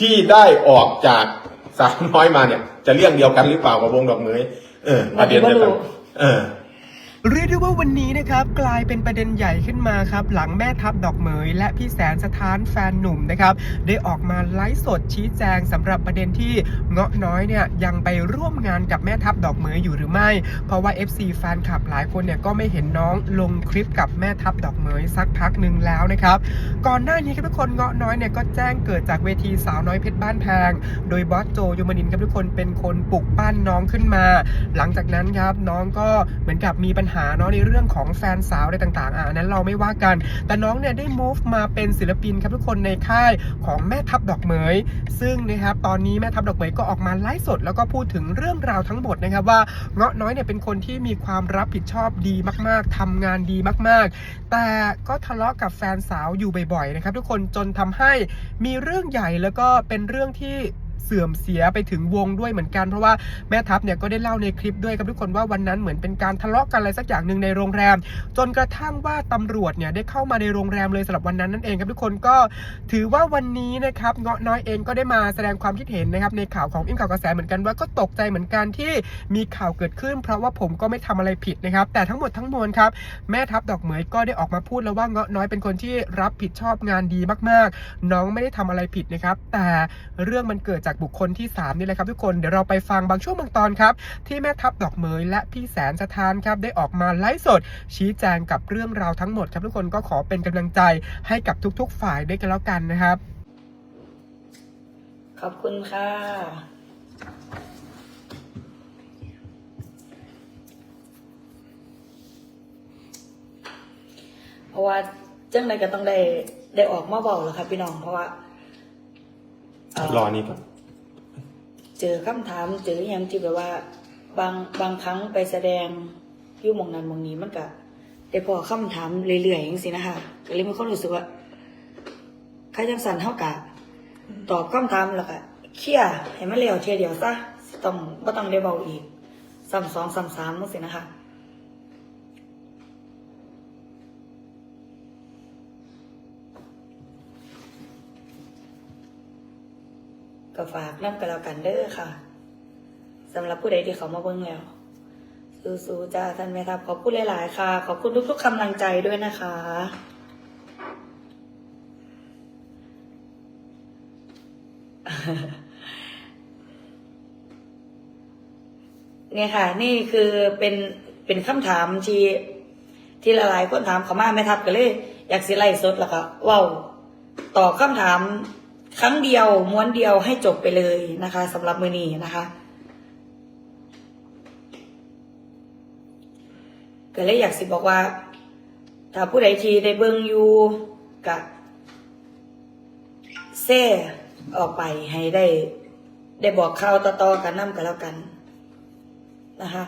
ที่ได้ออกจากสาวน้อยมาเนี่ย จะเรื่องเดียวกันหรือเปล่ากับวงดอกเหมยเออประเด็นเดียวกันเออ เรียกได้ว่าวันนี้นะครับกลายเป็นประเด็นใหญ่ขึ้นมาครับหลังแม่ทัพดอกเหมย และพี่แสนสถานแฟนหนุ่มนะครับได้ออกมาไลฟ์สดชี้แจงสำหรับประเด็นที่เงาะน้อยเนี่ยยังไปร่วมงานกับแม่ทัพดอกเหมยอยู่หรือไม่ เพราะว่า FC แฟนคลับหลายคนเนี่ยก็ไม่เห็นน้องลงคลิปกับแม่ทัพดอกเหมยสักพักหนึ่งแล้วนะครับก่อนหน้านี้ครับทุกคนเงาะน้อยเนี่ยก็แจ้งเกิดจากเวทีสาวน้อยเพชรบ้านแพง โดยบอสโจยมนินครับทุกคนเป็นคนปลุกปั้นน้องขึ้นมา หลังจากนั้นครับน้องก็เหมือนกับมีปัญหาเนาะในเรื่องของแฟนสาวอะไรต่างๆอะนั้นเราไม่ว่ากัน แต่น้องเนี่ยได้ move มาเป็นศิลปินครับทุกคนในค่ายของแม่ทัพดอกเหมย ซึ่งนะครับตอนนี้แม่ทัพดอกเหมยก็ออกมาไลฟ์สด แล้วก็พูดถึงเรื่องราวทั้งหมดนะครับว่าเงาะน้อยเนี่ยเป็นคนที่มีความรับผิดชอบดีมากๆทำงานดีมากๆ แต่ก็ทะเลาะกับแฟนสาวอยู่บ่อยๆนะครับทุกคนจนทำให้มีเรื่องใหญ่แล้วก็เป็นเรื่องที่ เสื่อมเสียไปถึงวงด้วยเหมือนกัน เพราะว่าแม่ทัพเนี่ยก็ได้เล่าในคลิปด้วยครับทุกคนว่าวันนั้นเหมือนเป็นการทะเลาะกันอะไรสักอย่างหนึ่งในโรงแรม จนกระทั่งว่าตำรวจเนี่ยได้เข้ามาในโรงแรมเลยสำหรับวันนั้นนั่นเองครับทุกคนก็ถือว่าวันนี้นะครับเงาะน้อยเองก็ได้มาแสดงความคิดเห็นนะครับในข่าวของอิมข่าวกระแสเหมือนกันว่าก็ตกใจเหมือนกันที่มีข่าวเกิดขึ้น เพราะว่าผมก็ไม่ทำอะไรผิดนะครับแต่ทั้งหมดทั้งมวลครับแม่ทัพดอกเหมยก็ได้ออกมาพูดแล้วว่าเงาะน้อยเป็นคนที่รับผิดชอบงานดีมากๆ น้องไม่ได้ทำอะไรผิดนะครับแต่เรื่องมันเกิดจากบุคคลที่ 3 นี่แหละครับทุกคนเดี๋ยวเราไปฟังบางช่วงบางตอนครับ ที่แม่ทัพดอกเหมยและพี่แสนสถานครับได้ออกมาไลฟ์สด ชี้แจงกับเรื่องราวทั้งหมดครับทุกคนก็ขอเป็นกำลังใจให้กับทุกๆ ฝ่ายด้วยกันแล้วกันนะครับ ขอบคุณค่ะเพราะว่าจังใดก็ต้องได้ได้ออกมาบอกแล้วครับพี่น้องเพราะว่าเรอนี้ก่อน เจอคำถามเจออย่างที่แบบว่า บางบางครั้งไปแสดงอยู่มองนั้นมองนี้มันก็ได้พอคำถามเรื่อยๆอย่างสินะคะก็เลยมีความรู้สึกว่าใครจังสันเท่ากะตอบคำถามแล้วก็เคลียร์ให้มันเร็วเทียเดียวซะต้องบ่ต้องได้เบาอีกซ้ำสองซ้ำสามนั่นสินะคะ ก็ฝากน้ำกันแล้วกันเด้อค่ะสำหรับผู้ใดที่เขามาเบิ่งแล้วสู้ๆจ้าท่านแม่ทัพขอบคุณหลายๆค่ะ ขอบคุณทุกๆกำลังใจด้วยนะคะเนี่ยค่ะ นี่คือเป็นเป็นคำถามที่ที่หลายๆคนถามเขามาแม่ทัพก็เลย อยากสิไล่สดแล้วก็ว้าวตอบคำถาม ครั้งเดียวม้วนเดียวให้จบไปเลยนะคะสำหรับมือนี้นะคะก็เลยอยากสิบอกว่า ถ้าผู้ใดทีได้เบิ่งอยู่กับแซ่ออกไปให้ได้ ได้บอกข่าวต่อๆกันนำกันแล้วกันนะคะ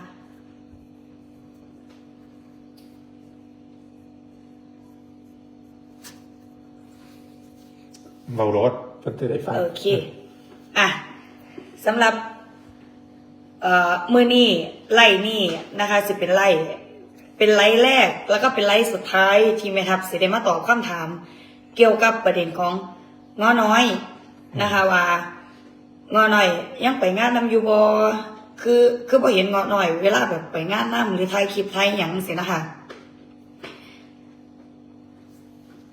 เบารถ เพื่อจะได้ฟังโอเค อะสำหรับ เอ่อมือนี่ไล่นี่นะคะสิเป็นไล่เป็นไล่แรก แล้วก็เป็นไล่สุดท้ายที่แม่ทัพสิได้มาตอบคำถาม เกี่ยวกับประเด็นของง้อน้อยนะคะว่างอน้อย ยังไปงานนำอยู่บอคือคือพอเห็นงอน้อย เวลาแบบไปงานนำหรือถ่ายคลิปถ่ายหยังสินะคะ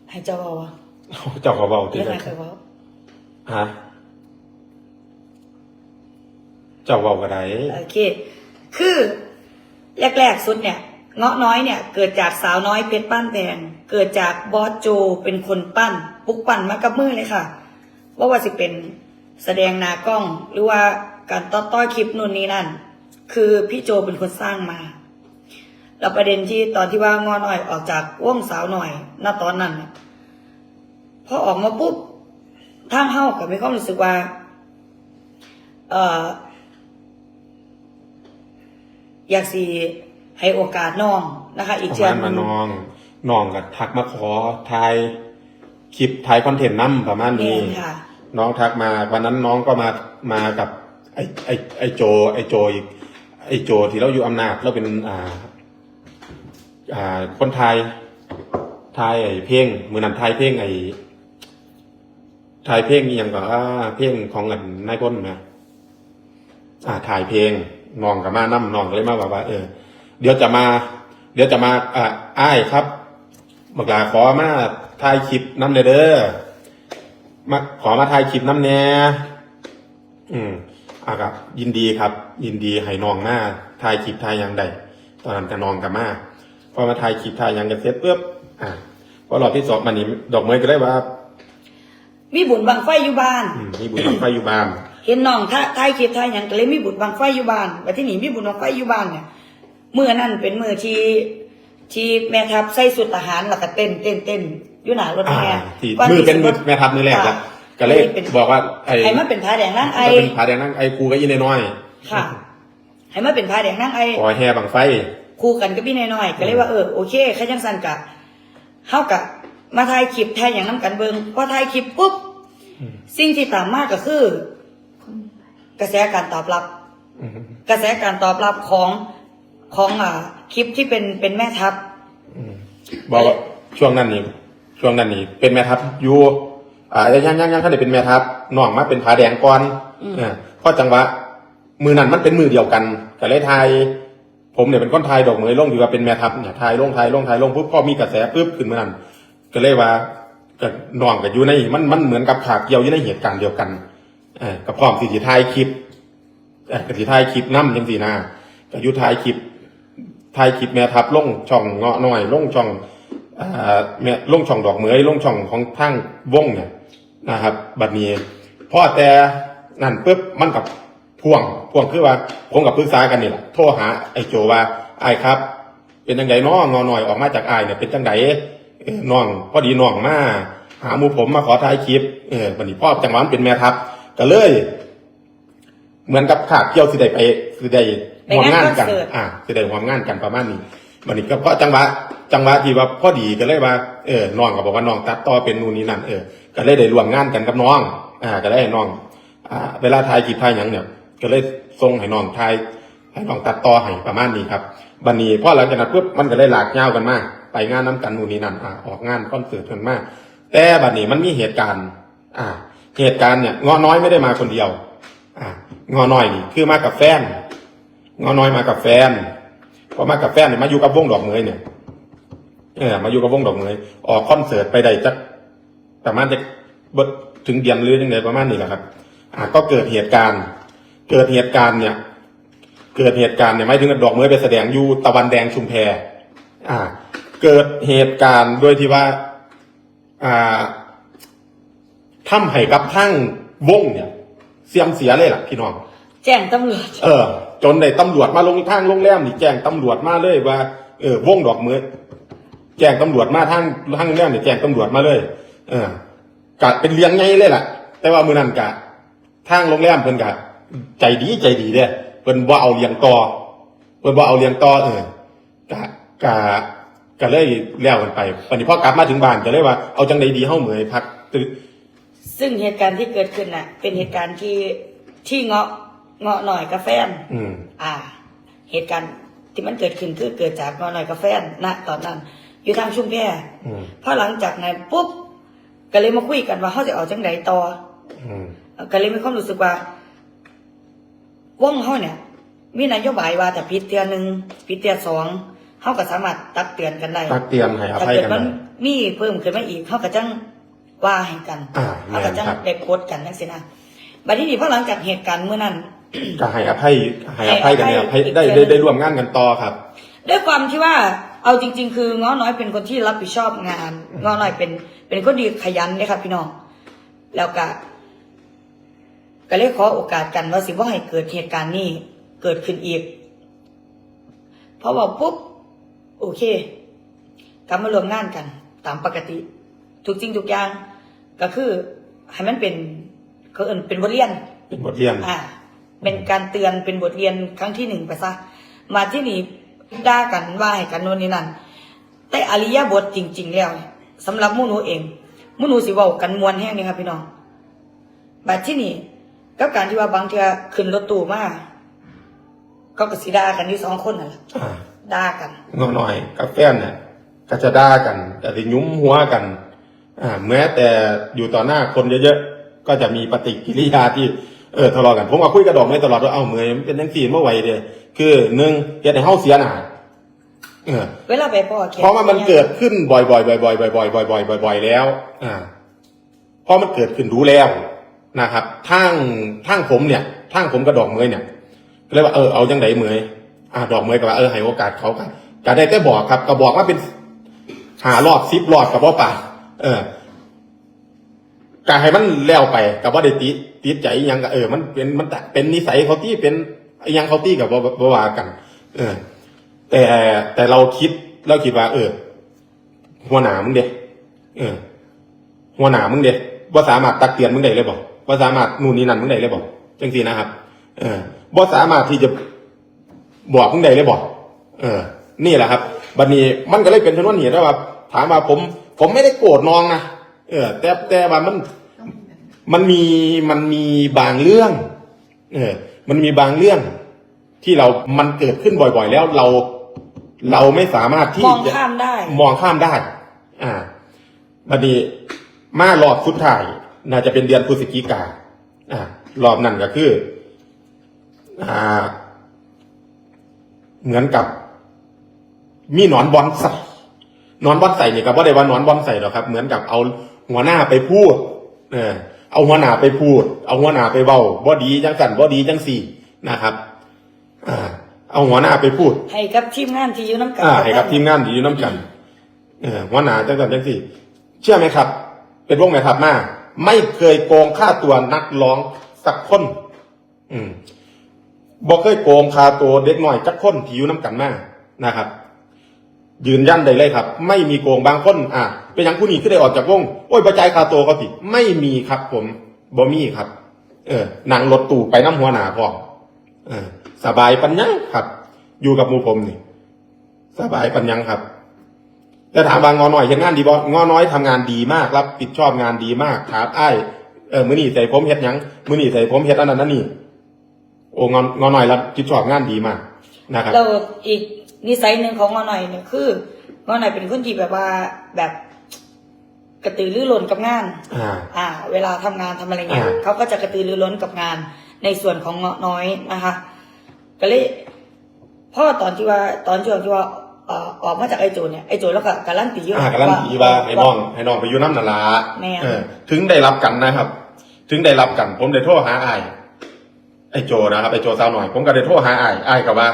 ให้เจ้าบอกว่าเจ้าก็เบาตีเรื่องเลอะไรยเคยบอก ฮะเจ้าเบากระไดโอเค คือแรกๆสุดเนี่ย เงาะน้อยเนี่ย เกิดจากสาวน้อยเพชรป้านแพงเกิดจากบอสโจเป็นคนปั้นปลุกปั้นมากับมือเลยค่ะว่าว่าสิเป็นแสดงหนากล้องหรือว่าการต้อต้อคลิปนู่นนี่นั่น คือพี่โจเป็นคนสร้างมา แล้วประเด็นที่ตอนที่ว่างอน้อยออกจากวงสาวหน่อยณตอนนั้นพอออกมาปุ๊บ ทางเฮากับมีความรู้สึกว่า เอ่อ อยากสิให้โอกาสน้องนะคะ อีกประเชือมาณนมาน้องน้องก็ทักมาขอถ่ายคลิปถ่ายคอนเทนต์น้ำประมาณนี่นี้ค่ะ น้องทักมาวันนั้นน้องก็มามากับไอไอไอโจ ไอโจอีกไอโจที่เราอยู่อำนาจเราเป็นอ่า อ่าคนไทยไทยไอเพลงมือนันไทยเพลงไอ ถ่ายเพลงนี่ยังก็อ่าเพลงของอันนายพ้นนะอ่าถ่ายเพลงน้องกับมานั่มน้องเลยมาบอกว่า เออ เดี๋ยวจะมา เดี๋ยวจะมาอ่าอ้ายครับบักลาขอมาถ่ายคลิปน้ำเด้อมาขอมาถ่ายคลิปน้ำแน่อืมอ่าครับ ยินดีครับ ยินดีให้น้องมาถ่ายคลิปถ่ายยังใดตอนนั้นกับน้องกับมาพอมาถ่ายคลิปถ่ายยังกันเสร็จปุ๊บอ่าพอรอบที่สองมันนี้ดอกไม้ก็ได้ว่า มีบุญบังไฟอยู่บ้าน อืมมีบุญบังไฟอยู่บ้านเห็นน้องท่าท้ายคลิปท้ายหยังก็เลยมีบุญบังไฟอยู่บ้านแต่ที่นี่มีบุญบังไฟอยู่บ้านเนี่ยเมื่อนั้นเป็นมือที่ที่แม่ทัพใส่สุดทหารแล้วก็เต้นเต้นเต้นอยู่หน้ารถอ่าแห่ที่ก่มือเป็นมือสิรถแม่ทัพมือแรกแล้วค่ะก็เลยเป็นบอกว่าไอ้ให้มาเป็นผ้าแดงนั่งไอก็เป็นผาแดงนั่งไอ้ครูก็ยินน้อยค่ะให้มาเป็นผ้าแดงนั่งไอขอแห่บังไฟ คู่กันก็พี่น้อยๆก็เลยว่าเออโอเคแค่จังสันกะเฮากะ มาถ่ายคลิปถ่ายอย่างน้ำกันเบิงพอถ่ายคลิปปุ๊บอืมสิ่งที่ตามมาก็คือ กระแสการตอบรับอืมกระแสการตอบรับของของอ่าคลิปที่เป็นเป็นแม่ทัพอืมบอกว่าช่วงนั้นนี่ช่วงนั้นนี่เป็นแม่ทัพอยู่อ่ายังยังยังท่านได้เป็นแม่ทัพน้องมาเป็นผาแดงก่อนอ่าเพราะจังหวะมือนั้นมันเป็นมือเดียวกันก็เลยทายผมเนี่ยเป็นคนทายดอกเหมยลงอยู่ว่าเป็นแม่ทัพเนี่ยทายลงทายลงทายลงปุ๊บพอมีกระแสปุ๊บขึ้นมือนั้น ก็เลยว่าก็น้องก็อยู่ในมันมันเหมือนกับขากเกี่ยวอยู่ในเหตุการณ์เดียวกันเอ่ากับพร้อมสิสิทายคลิปเอ่อก็สิทายคลิปน้ำยังสีนาก็อยู่ทายคลิปถ่ายคลิปแม่ทับลงช่องเงาะหน้อยลงช่องอ่าแม่ลงช่องดอกเหมยลงช่องของทางวงเนี่ยนะครับบัดนี้พ่อแต่นั่นปุ๊บมันกับพ่วงพ่วงคือว่าผมกับปรึกษากันนี่แหละโทรหาไอ้โจว่าไอ้ครับ เป็นจังไดน้องอหน่อยออกมาจากไอ้เนี่ยเป็นจังได น้องพอดีน้องมาหาหมูผมมาขอถ่ายคลิปเออบัดนี้พ่อจังหวะมันเป็นแม่ทับก็เลย เหมือนกับขาเกี่ยวสิได้ไปสิได้ร่วมงานกัน อ่าสิได้ร่วมงานกันประมาณนี้มันนี่ก็เพราะจังหวะจังหวะที่ว่าพอดีก็เลยว่าเออน้องก็บอกว่าน้องตัดต่อเป็นนู่นนี่นั่นเออก็เลยได้ร่วมงานกันกับน้อง อ่า ก็ได้ให้น้อง อ่า เวลาถ่ายคลิปถ่ายหยังเนี่ย ก็เลยส่งให้น้องถ่ายให้น้องตัดต่อให้ประมาณนี้ครับบันนี้พอหลังจากนั้นปุ๊บมันก็เลยหลากยาวกันมาก ไปงานน้ำกันนู่นนี่นั่นอ่าออกงานคอนเสิร์ตกันมาก แต่บัดนี้มันมีเหตุการณ์ อ่า เหตุการณ์เนี่ยงอน้อยไม่ได้มาคนเดียว อ่างอน้อยนี่คือมากับแฟนงอน้อยมากับแฟนพอมากับแฟนเนี่ยมาอยู่กับวงดอกเมยเนี่ยเออมาอยู่กับวงดอกเมยออกคอนเสิร์ตไปได้จักประมาณจะบดถึงเดือนหรือยังไงประมาณนี้แหละครับ อ่าก็เกิดเหตุการณ์ เกิดเหตุการณ์เนี่ย เกิดเหตุการณ์เนี่ยไม่ถึงกับดอกเมยไปแสดงอยู่ตะวันแดงชุมแพอ่า เกิดเหตุการณ์โดยที่ว่า อ่าทำให้กับทั้งวงเนี่ย เสียมเสียเลยล่ะพี่น้อง แจ้งตำรวจ เออ จนได้ตำรวจมาลงทางโรงแรมนี่แจ้งตำรวจมาเลยว่า เออวงดอกเมือแจ้งตำรวจมาทางทางโรงแรมนี่แจ้งตำรวจมาเลย เออกะเป็นเลี้ยงไงเลยล่ะ แต่ว่ามือนั้นกะทางโรงแรมเพิ่นกะใจดีใจดีเด้เพิ่นบ่เอาเลี้ยงต่อเพิ่นบ่เอาเลี้ยงต่อเออกะกะ กะเลยแล้วกันไปวันนี้พอกลับมาถึงบ้านก็เลยว่าเอาจังใดดีเฮาเหมยพักตึกซึ่งเหตุการณ์ที่เกิดขึ้นน่ะ เป็นเหตุการณ์ที่ที่เงาะเงาะหน่อยกับแฟนอืมอ่า เหตุการณ์ที่มันเกิดขึ้นคือเกิดจากเงาะหน่อยกับแฟนณตอนนั้น อยู่ทางชุมแพอืมพอหลังจากนั้นปุ๊บก็เลยมาคุยกันว่าเขาจะเอาจังไดต่อ อืมก็เลยมีความรู้สึกว่าว่องเขาเนี่ย มีนโยบายว่าแต่พิษเตือนหนึ่งพิษเตือนสอง เขาก็สามารถตักเตือนกันได้ตักเตรียมให้อถ้าภัยเกิดกันมันได้ มีเพิ่มขึ้นมาอีกเขาก็จังว่าให้กันอ่าเขาก็จังแม่นครับได้โพสต์กันทั้งสินะบัดนี้นี่พอหลังจากเหตุการณ์เมื่อนั้นก็ให้อภัยให้อภัยกันเนี่ยให้อภัยได้อีกได้เดือนได้ร่วมงานกันต่อครับ ด้วยความที่ว่าเอาจริง ๆ คือง้อน้อยเป็นคนที่รับผิดชอบงานง้อน้อยเป็น เป็นคนดีขยันเลยครับพี่น้องแล้วก็ก็เลยขอโอกาสกันว่าสิว่าให้เกิดเหตุการณ์นี้เกิดขึ้นอีกพอบอกปุ๊บ โอเคกลับมารวมงานกัน ตามปกติ ทุกจริงทุกอย่าง ก็คือให้มันเป็นเขาเอินเป็นบทเรียน เป็นบทเรียน อ่า เป็นการเตือนเป็นบทเรียนครั้งที่หนึ่งไปซะ มาที่นี่ด่ากันว่าให้กันโน่นนี่นั่น แต่อริยบทจริง ๆ แล้วเนี่ยสำหรับหมูหนูเองหมูหนูสิเว้ากันมวนแห้งนี่ครับพี่น้องบัดที่นี่กับการที่ว่าบางเทื่อขึ้นรถตู้มาก็กสิด่ากันอยู่สองคนนั่นแหละอ่า ด่ากันงอหน่อยกับแฟนเนี่ยก็จะด่ากันก็จะยุ้มหัวกันอ่าแม้แต่อยู่ต่อหน้าคนเยอะๆก็จะมีปฏิกิริยาที่เออทะเลาะกันผมก็คุยกับดอกไม้ตลอดว่าเอ้าเมยมันเป็นทั้งสี่เมื่อไหร่เดียคือหนึ่งเฮ็ดให้เฮาเสียหน้าเออเวลาไปพ่อแขกเพราะว่ามันเกิดขึ้นบ่อยๆบ่อยๆบ่อยๆบ่อยๆบ่อยๆบ่อยๆแล้ว อ่าเพราะมันเกิดขึ้นรู้แล้วนะครับทั้งทั้งผมเนี่ยทั้งผมกับดอกเมยเนี่ยก็เลยว่าเออเอาจังไดเมย อ่าดอกเมยก็ว่าเออให้โอกาสเขากันก็ได้แต่บอกครับก็บอกว่าเป็นหารอบซิปรอบกับว่าป่าเออการให้มันแล้วไปกับว่าได้ติติดใจยังก็เออมันเป็นมันเป็นนิสัยเขาที่เป็นยังเขาที่กับว่าว่าว่ากัน เออ แต่แต่เราคิดเราคิดว่า เออ หัวหนามึงเด็เออ หัวหนามึงเด็ว่าสามารถตักเตือนมึงได้เลยบอกว่าสามารถนู่นนี่นั่นมึงได้เลยบอกจังสีนะครับ เออว่าสามารถที่จะ บอกมึงได้เลยบอกเออ นี่แหละครับ บัดนี้มันก็เลยเป็นชนวนเหตุว่าถามว่าผม ผมไม่ได้โกรธน้องนะเออ แต่แต่ว่ามันมันมีมันมีบางเรื่อง เออ มันมีบางเรื่อง ที่เรา มันเกิดขึ้นบ่อยๆ แล้วเรา เราไม่สามารถที่มองจะข้ามได้มองข้ามได้ อ่าบัดนี้มารอบสุดท้าย น่าจะเป็นเดือนพฤศจิกา อ่ารอบนั้นก็คือ อ่า เหมือนกับ มีหนอนบอลใส่หนอนบอลใส่นี่ก็บ่ได้ว่าหนอนบอลใส่หรอกครับ เหมือนกับเอาหัวหน้าไปพูด เออ เอาหัวหน้าไปพูด เอาหัวหน้าไปเว้าบ่ดีจังสันบ่ดีจังสี่นะครับอ่าเอาหัวหน้าไปพูดให้กับทีมงานที่อยู่น้ำกันอ่าให้กับทีมงานที่อยู่น้ำกันเออหัวหน้าจังสันจังสี่ เชื่อไหมครับ เป็นวงแม่ทัพมาไม่เคยโกงค่าตัวนักร้องสักคน อืม บอกเคยโกงคาตัวเด็กหน่อยจักคนที่อยู่น้ำกันมานะครับ ยืนยันได้เลยครับ ไม่มีโกงบางคนอ่าเป็นอย่างผู้นี้ขึ้นได้ออกจากวงโอ้ยประจายคาตัวเขาผิดไม่มีครับ ผมบ่มีครับ เออนั่งรถตู้ไปน้ำหัวหน้าพอเออสบายปัญญังครับ อยู่กับมูผมนี่ สบายปัญญังครับแต่ถามบางงอหน่อยเห็นงานดีบ่งอน้อยทำงานดีมากรับผิดชอบงานดีมากถามไอ้เออมือนี้ใส่ผมเฮ็ดยังมือนี้ใส่ผมเฮ็ดอันนั้นนั่นนี่ โอ้งอนงอหน่อยรับผิดชอบงานดีมากนะครับเราอีกนิสัยหนึ่งของงอหน่อยเนี่ยคืองอหน่อยเป็นคนที่แบบว่าแบบกระตือรือร้นกับงาน อ่า อ่า เวลาทำงานทำอะไรเงี้ยอ่า เขาก็จะกระตือรือร้นกับงาน ในส่วนของเงาะน้อยนะคะ ก็เลยเพราะว่าตอนที่ว่าตอนช่วงที่ว่าเอ่อออกมาจากไอโจเนี่ยไอโจแล้วก็การันตีอยู่ อ่าการันตีว่าให้น้องให้น้องไปอยู่น้ำนาลาแม่น เออถึงได้รับกันนะครับ ถึงได้รับกัน ผมได้โทรหาไอ้าย ไอ้โจนะครับไอ้โจสาวหน่อย ผมก็ได้โทรหาไอ้ายอ้กับว่า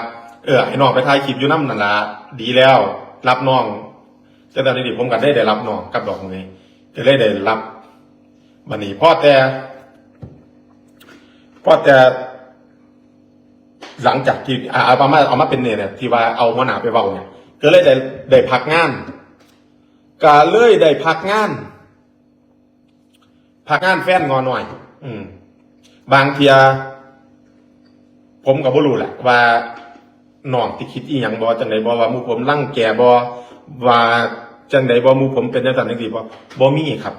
เออให้น้องไปถ่ายคลิปอยู่น้ำนาลาดีแล้ว รับน้องแต่ตอนนี้ผมก็ได้ได้รับน้องกับดอกไม้ก็เลยได้รับบันนี้พ่อแต่พ่อแต่หลังจากที่อาเอามาเอามาเป็นเนี่ยเนี่ยที่ว่าเอาหัวหน้าไปเว้าเนี่ยก็เลยได้ได้พักงานก็เลยได้พักงาน พักงานแฟนงอหน่อย อืม บางเทีย ผมกับบ่รู้แหละว่าน้องที่คิดอีหยังบ่จังไดบ่ว่าหมู่ผมลั่งแก่บ่ว่าจังไดบ่หมู่ผมเป็นจังซั่นจังซี่บ่บ่มีครับ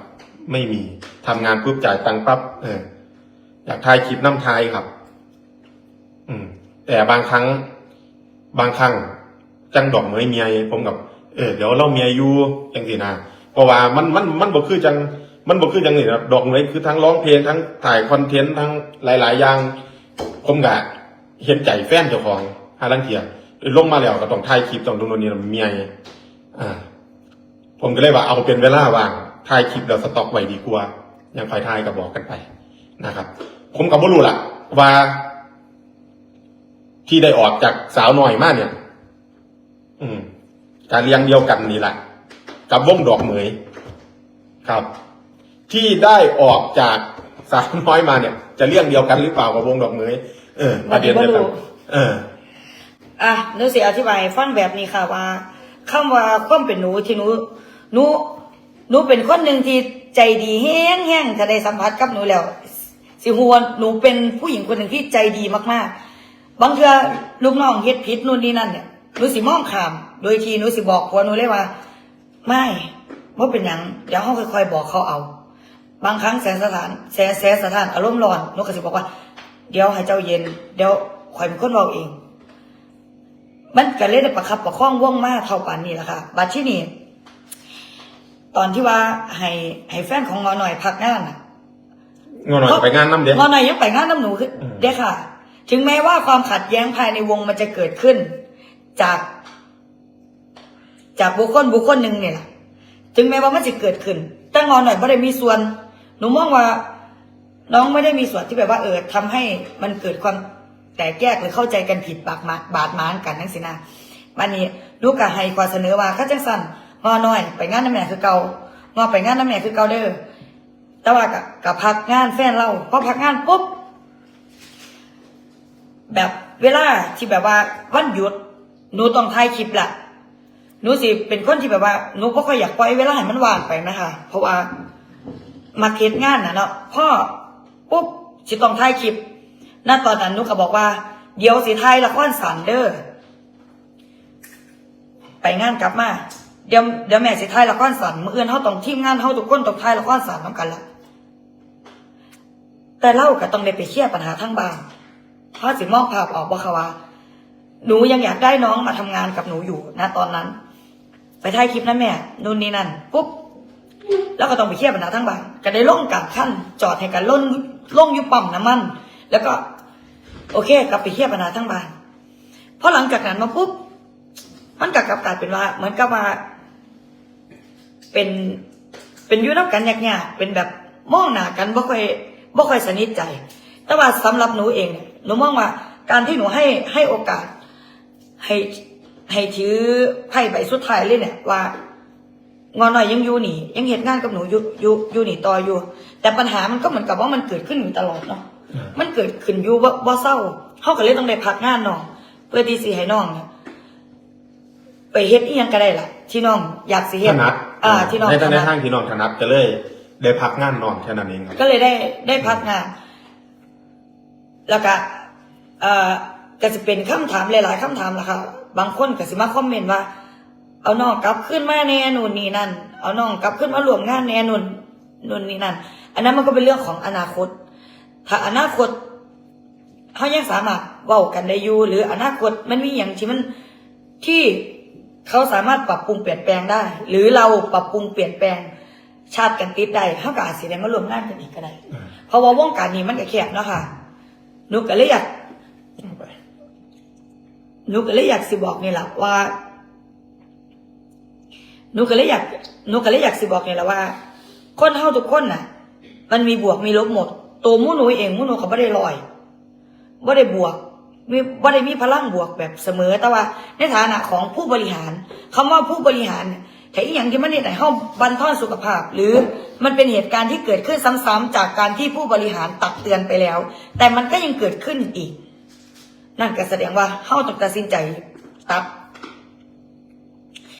ไม่มีทำงานปุ๊บจ่ายตังค์ปั๊บเอออยากถ่ายคลิปน้ำทายครับ อืม แต่บางครั้ง บางครั้ง จังดอกเหมยเมียผมกับ เออเดี๋ยวเราเมียอยู่จังสินะเพราะว่ามันมันมันบ่คือจัง มันบ่คือจังนี่นะดอกเหมยคือทั้งร้องเพลงทั้งถ่ายคอนเทนต์ทั้งหลาย ๆ อย่าง ผมกะ เห็นใจแฟนเจ้าของหาลังเทียลงมาแล้วก็ต้องถ่ายคลิปต้องดูโน่นนี่เมียอ่า ผมก็เลยว่าเอาเป็นเวลาว่างถ่ายคลิปแล้วสต็อกไว้ดีกว่ายังคอยถ่ายก็บอกกันไปนะครับ ผมก็บ่รู้ล่ะ ว่า ที่ได้ออกจากสาวน้อยมากเนี่ย อืม การเลี้ยงเดียวกันนี่แหละกับวงดอกเหมยครับ ที่ได้ออกจากสาวน้อยมาเนี่ย จะเลี้ยงเดียวกันหรือเปล่ากับวงดอกเหมย เออประเด็นเดียวกันเออ อะหนูสิอธิบายให้ฟังแบบนี้ค่ะว่าคำว่าความเป็นหนูที่หนูหนูหนูเป็นคนหนึ่งที่ใจดีแห้งแห้งถ้าได้สัมผัสกับหนูแล้วสิหัวาหนูเป็นผู้หญิงคนหนึ่งที่ใจดีมากๆ บางเทื่อลูกน้องเฮ็ดผิดนู่นนี่นั่นเนี่ยหนูสิมองขาม โดยที่หนูสิบอกผัวหนูเลยว่า ไม่ว่าเป็นหยังเดี๋ยวเขาค่อยๆบอกเขาเอา บางครั้งแสนสถานแสนแสนสถานอารมณ์ร้อนหนูก็สิบอกว่า เดี๋ยวให้เจ้าเย็น เดี๋ยวคอยเป็นคนบอกเอง มันก็เลยได้ประคับประคองว่องมาเท่ากันนี่แหละค่ะบัดที่นี่ตอนที่ว่าให้ให้แฟนของงอหน่อยพักงานน่ะงอหน่อยไปงานน้ำเด็กงอหน่อยยังไปงานน้ำหนูคืออืมเด้ค่ะ ถึงแม้ว่าความขัดแย้งภายในวงมันจะเกิดขึ้น จาก จากบุคคลบุคคลหนึ่งเนี่ยแหละถึงแม้ว่ามันจะเกิดขึ้น แต่งอหน่อยไม่ได้มีส่วน หนูมองว่า น้องไม่ได้มีส่วนที่แบบว่าเออทำให้มันเกิดความแตกแยกหรือเข้าใจกันผิดบาดหมางบาดหมางกันนั่นสินะวันนี้ลูกกะให้ความเสนอว่าข้าจังสันงอหน่อย ไปงานน้ำแหน่คือเก่างอไปงานน้ำแหน่คือเก่าเด้อแต่ว่ากับกับพักงานแฟนเราพอพักงานปุ๊บแบบเวลาที่แบบว่าวันหยุดหนูต้องถ่ายคลิปละหนูสิเป็นคนที่แบบว่าหนูก็ค่อยอยากปล่อยเวลาให้มันว่างไปนะคะเพราะว่ามาเก็ตงานนะเนาะพ่อ ปุ๊บสิต้องถ่ายคลิปณตอนนั้นหนูก็บอกว่า เดี๋ยวสิถ่ายละครสันเด้อไปงานกลับมา เดี๋ยวเดี๋ยวแม่สิถ่ายละครสันเมื่อเอื่นเฮาต้องทีมงานเฮาทุกคนต้องถ่ายละครสันน้ำกันละแต่เล่าก็ต้องได้ไปเคลียร์ปัญหาทั้งบ้านพ่อสิมองภาพออกบ่คะว่าหนูยังอยากได้น้องมาทำงานกับหนูอยู่นะตอนนั้น ไปถ่ายคลิปนะแม่นู่นนี่นั่นปุ๊บแล้วก็ต้องไปเคลียร์ปัญหาทั้งบ้านก็ได้ล่งกับขั้นจอดให้กันล่นล่งอยุบปั๊มน้ำมัน แล้วก็ โอเค กลับไปเคลียร์ปัญหาทั้งบ้านพอหลังจากนั้นมาปุ๊บมันกลับกลับกลายเป็นว่า เหมือนกับว่า เป็นเป็นยุ่นับกันยากๆเป็นแบบมองหน้ากันบ่ค่อยบ่ค่อยสนิทใจ แต่ว่าสำหรับหนูเองเนี่ยหนูมองว่า การที่หนูให้ให้โอกาส ให้ให้ถือไพ่ใบสุดท้ายเลยเนี่ยว่างอนหน่อยยังอยู่หนียังเห็นงานกับหนูอยู่อยู่อยู่หนีต่ออยู่ แต่ปัญหามันก็เหมือนกับว่ามันเกิดขึ้นอยู่ตลอดเนาะมันเกิดขึ้นอยู่ว่าว่าเศร้าเขาก็เลยต้องได้พักงานน้องเพื่อที่สิให้น้องเนี่ยไปเฮ็ดอีหยังก็ได้ล่ะ ที่น้องอยากสิถเฮ็ดนัดอ่าที่น้องในถในนัดทางที่น้องถนัดก็เลย ได้พักงานนอนแค่นั้นเองครับก็เลยได้ได้พักงาน แล้วก็เอ่อก็จะเป็นคำถามหลาย ๆคำถามล่ะค่ะบางคนก็สิมาคอมเมนต์ว่า เอาน้องกลับขึ้นมาแน่นู่นนี่นั่น เอาน้องกลับขึ้นมารวมงานแน่นู่นนู่นนี่นั่น อันนั้นมันก็เป็นเรื่องของอนาคต ถ้าอนาคตเขายังสามารถเว้ากันได้อยู่หรืออนาคตมันมีอย่างที่มันที่เขาสามารถปรับปรุงเปลี่ยนแปลงได้ หรือเราปรับปรุงเปลี่ยนแปลงชาติกันติดได้เขาก็อาจสิได้มารวมงานกันอีกก็ได้ เพราะว่าวงการนี้มันก็แคบเนาะค่ะหนูก็เลยอยากหนูก็เลยอยากสิบอกนี่แหละว่าหนูก็เลยอยากหนูก็เลยอยากสิบอกนี่แหละว่า คนเฮาทุกคนน่ะ มันมีบวกมีลบหมด ตัวมู่หนูเองมู่หนูก็ไม่ได้ลอยไม่ได้บวกมีไม่ได้มีพลังบวกแบบเสมอ แต่ว่าในฐานะของผู้บริหารคำว่าผู้บริหารแต่อีกอย่างที่มันเนี่ยไหนเฮาบันทอนสุขภาพ หรือมันเป็นเหตุการณ์ที่เกิดขึ้นซ้ำๆจากการที่ผู้บริหารตักเตือนไปแล้ว แต่มันก็ยังเกิดขึ้นอีก นั่นก็แสดงว่าเฮาต้องตัดสินใจตัด